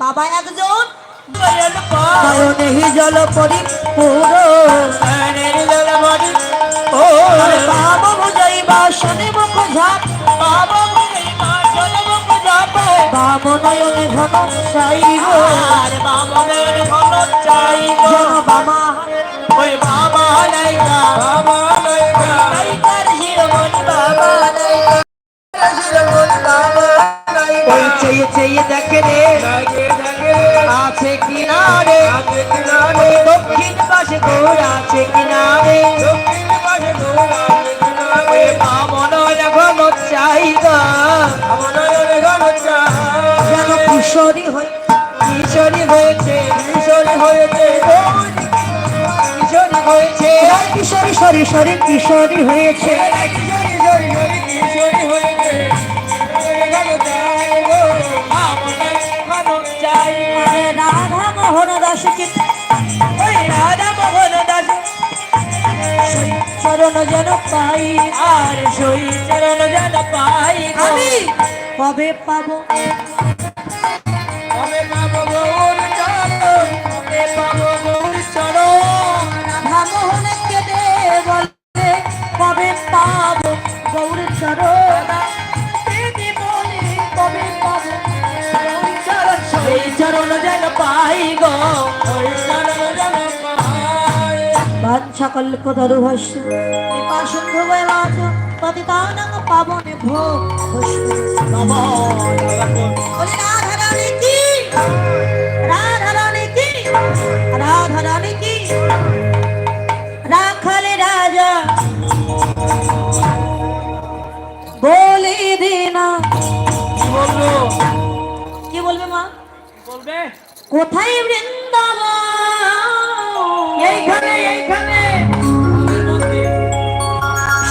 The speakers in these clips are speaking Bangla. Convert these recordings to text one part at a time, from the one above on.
বাবা একজন জল ও বুঝাই মুখ ঝাপ। বাবা মুখ নয়নে ঘন ঘন ওই বাবা নাইকা বাবা নাইকা নাইকার নাইকা ওই চেয়ে চেয়ে দেখে রে। আছে কিনারে কিনারে দক্ষিণ পাশে গোর আছে কিনারে। দক্ষিণ পাশে দৌড় আছে কিনারে ওই বামন ঘন চাইব আমনের ঘন চাই যেন কিশোরী হয়ে কিশোরী হয়েছে কিশোরী হয়েছে কিশোরী হয়েছে। কিশোরী সরি সরি কিশোরী হয়েছে। কিশোরী কিশোরী কিশোরী হয়েছে। মোহন দাস ওই রাধা মোহন দাস চরণ যেন পাই আর সই চরণ যেন পাই। আমি? কবে পাবো? কবে পাবো গৌর চরণ? কবে পাবো গৌর চরণ? রাধা মোহন কেটে বলে কবে পাবো গৌর চরণ? চরণ যেন পাই গো বাঞ্ছা কল্প ধরু ভস্য কৃপা সিন্ধু বয় পতিতানং পাবনে ভো নমো কি? কি? কি? রাখালে রাজা। বলি দিনা। কোথায় বৃন্দাবন? এইখানে এইখানে।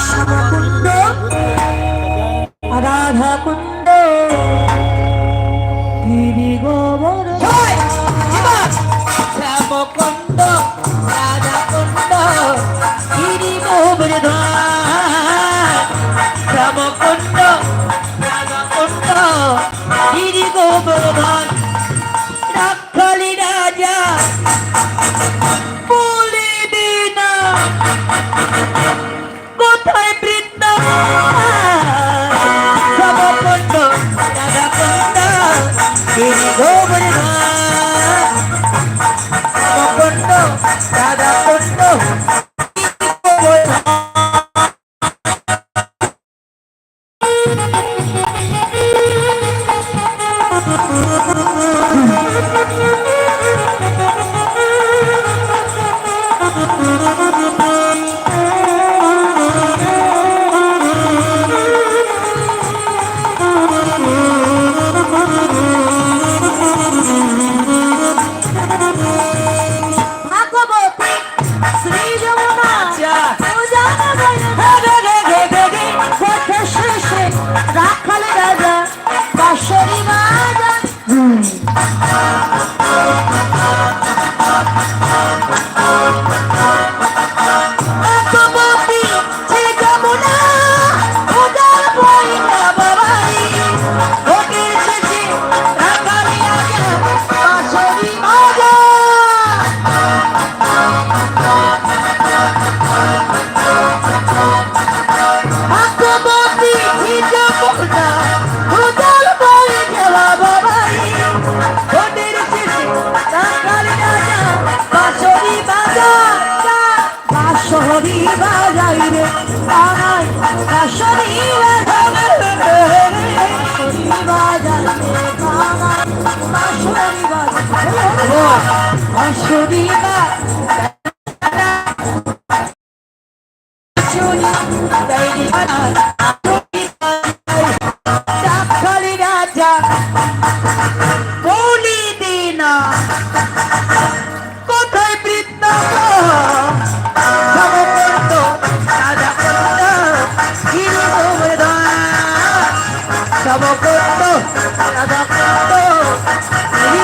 শ্যামকুণ্ড রাধা কুণ্ড গিরি গোবর। শ্যামকুণ্ড। বলে Bye. রাজা কন্দ গিরি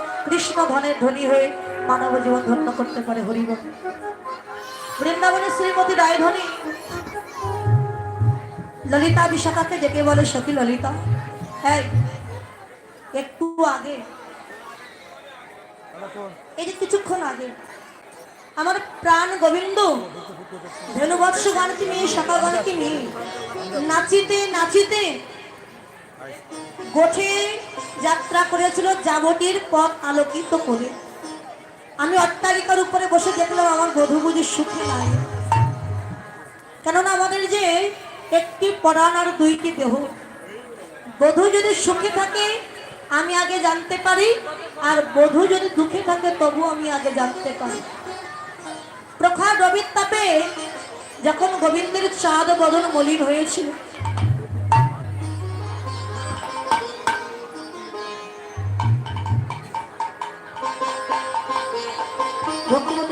কৃষ্ণ ধনের ধনী হয়ে মানব জীবন ধন্য করতে পারে হরিব। বৃন্দাবনের শ্রীমতী রায় রায়ধনী ললিতা বিশাখাকে ডেকে বলে সখী ললিতা। হ্যাঁ একটু আগে। এই যে কিছুক্ষণ আগে, আমার প্রাণ গোবিন্দ, ধনুবৎস গানকে নিয়ে, সকাল গানকে নিয়ে, নাচিতে নাচিতে গোঠে যাত্রা করেছিল যাবতীর পথ আলোকিত করে। আমি অট্টালিকার উপরে বসে দেখলাম আমার বধূ বুঝি সুখে নাই। কেননা আমাদের যে একটি পরাণ আর দুইটি দেহ। বধূ যদি সুখে থাকে, আমি আগে জানতে পারি, আর বধূ যদি দুঃখে থাকে তবু আমি আগে জানতে পারি। প্রখর রবির তাপে যখন গোবিন্দের চাঁদ বদন মলিন হয়েছিল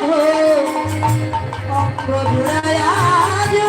মগধ অঙ্গ জুড়ায়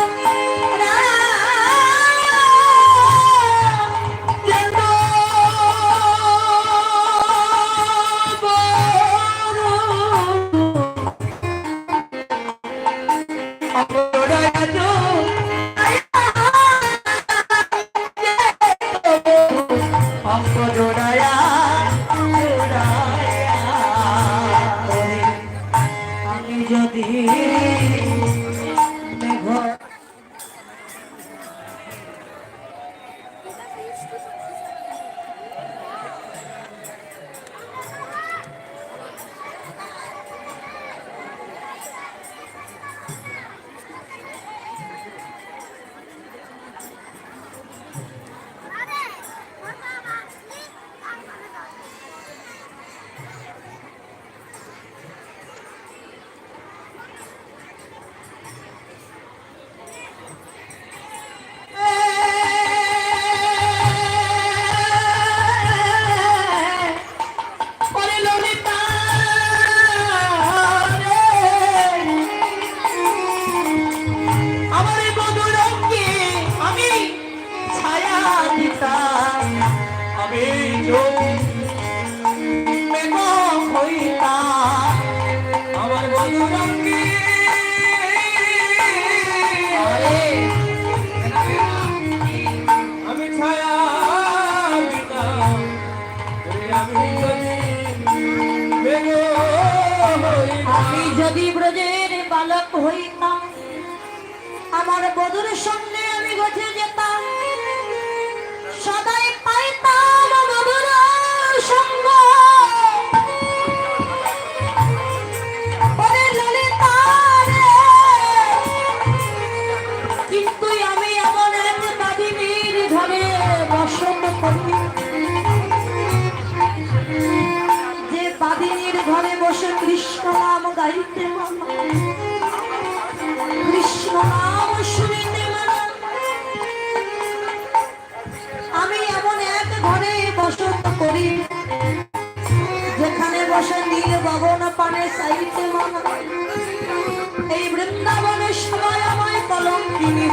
হইতাম। আমার বধুর সঙ্গে আমি গঠে যেতাম। সদাই পাইতাম বধুর সঙ্গ। আমি এমন এক করি। যে বাদিনীর ঘরে বসে কৃষ্ণ নাম গাইতে মানা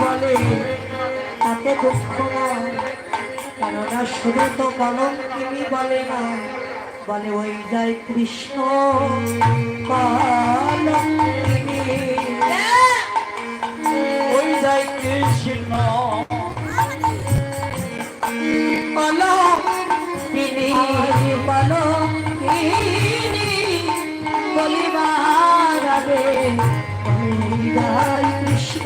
বলে, তাতে দুঃখ কেননা শুধু তো কলঙ্কিনী বলে না, বলে ওই জয় কৃষ্ণ ওই যাই কৃষ্ণ বলিবার কৃষ্ণ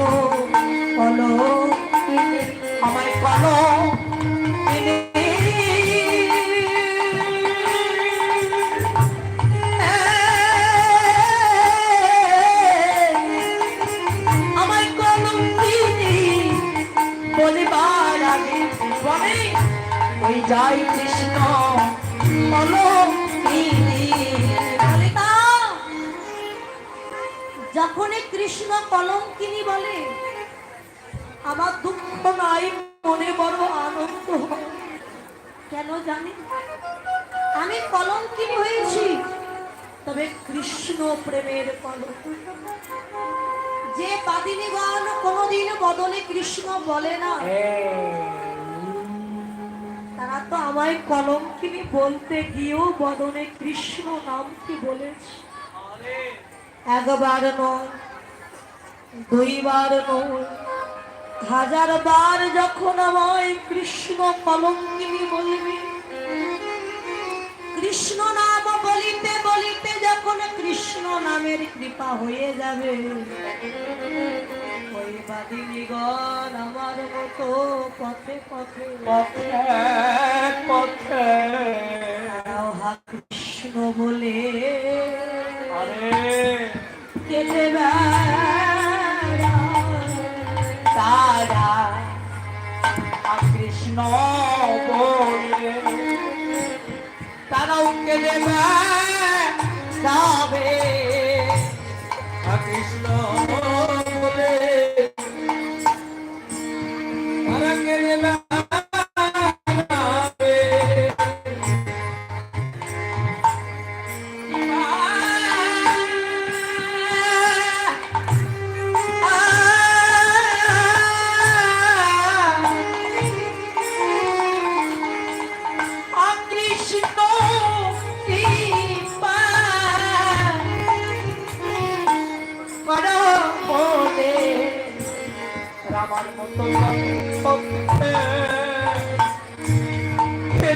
ওই কৃষ্ণ। যখনই কৃষ্ণ কলঙ্কিনী বলে আমার দুঃখ নাই মনে বড় আনন্দ কেন জানি? আমি কলঙ্কিনী হয়েছি তবে কৃষ্ণ প্রেমের কলঙ্ক। যে বাদিনীগণ কোনোদিন বদলে কৃষ্ণ বলে না। তো আমায় কলঙ্কিনী বলতে গিয়েও বদনে কৃষ্ণ নামটি বলেছি? একবার নয়, দুইবার নয় হাজার বার যখন আমায় কৃষ্ণ কলঙ্কিনী বলবে, কৃষ্ণ নাম বলিতে বলিতে যখন কৃষ্ণ নামের কৃপা হয়ে যাবে বাদিনীগণ আমার মতো পথে পথে পথে পথে। কৃষ্ণ বলে আরে। কেটে তারা কৃষ্ণ বলে। তারাও কেঁদে যাবে। কৃষ্ণ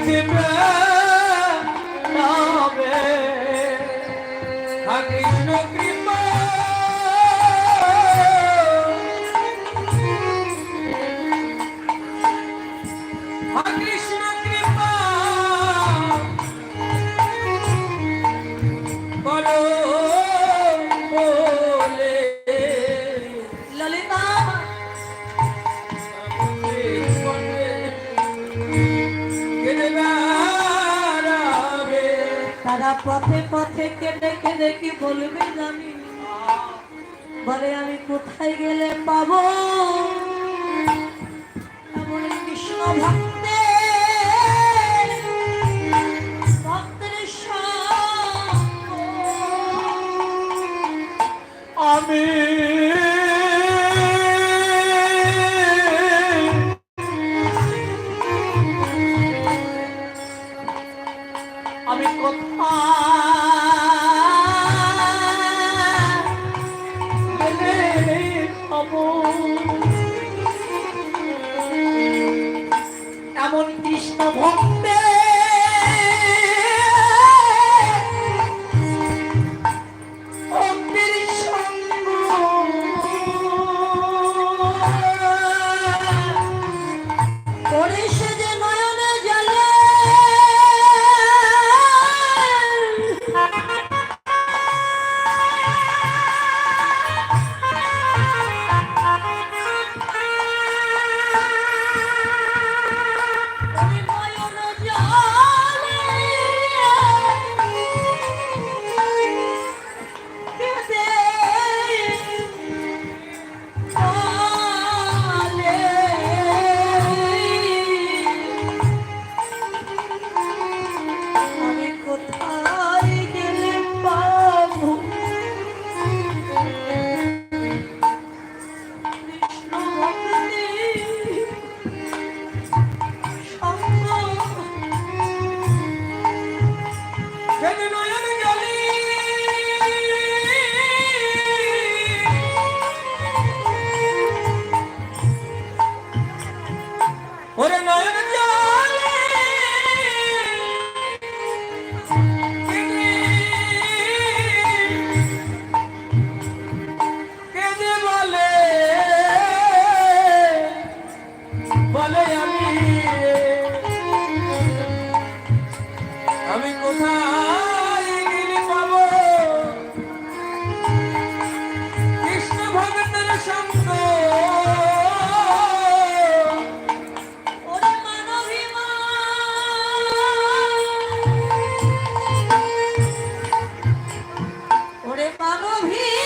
Him. পথে দেখে দেখি বলবে আমি বলে আমি কোথায় গেলে পাবো? কৃষ্ণ ভক্তে ওরে মানবী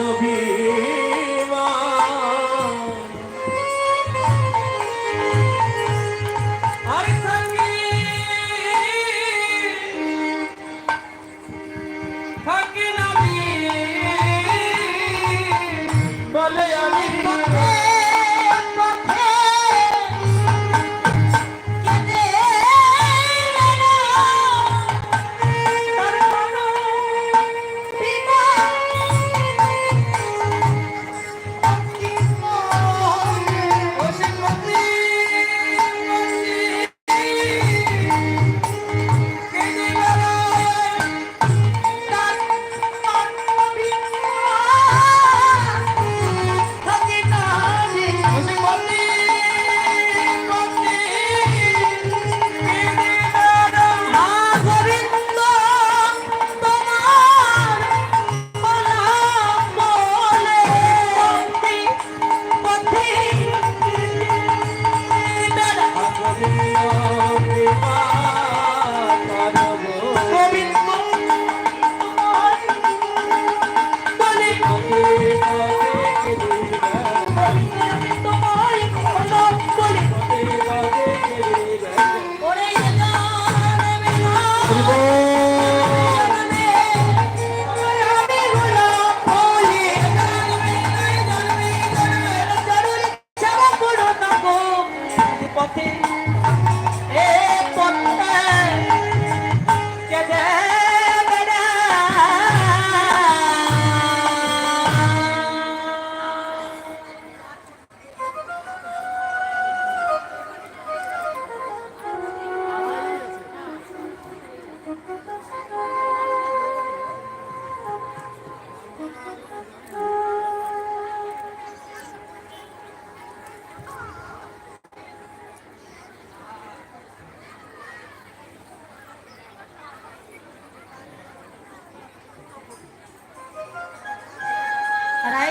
ওরে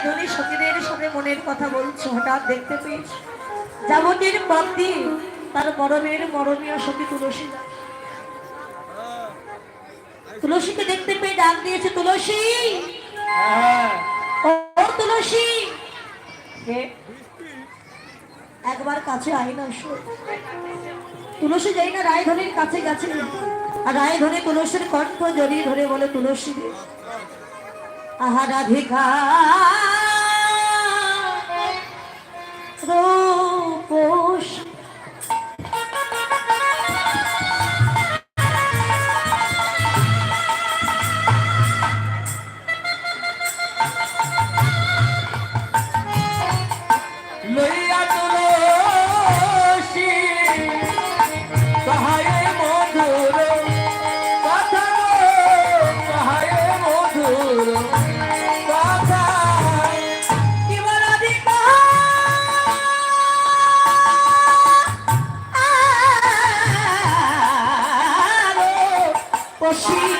রায়ধনী সতীদের সাথে মনের কথা বলছো, হঠাৎ দেখতে পেয়েছি। যাবতীর ভক্তি তার মরণের মরণীয় সতী তুলসী। তুলসীকে দেখতে পেয়ে ডাক দিয়েছে, তুলসী! ও তুলসী! একবার কাছে আয় না তুলসী যাই না রায়ধনির কাছে গেছে। আর রায়ধনী তুলসীর কণ্ঠ জড়িয়ে ধরে বলে, তুলসী আহা রাধিকা she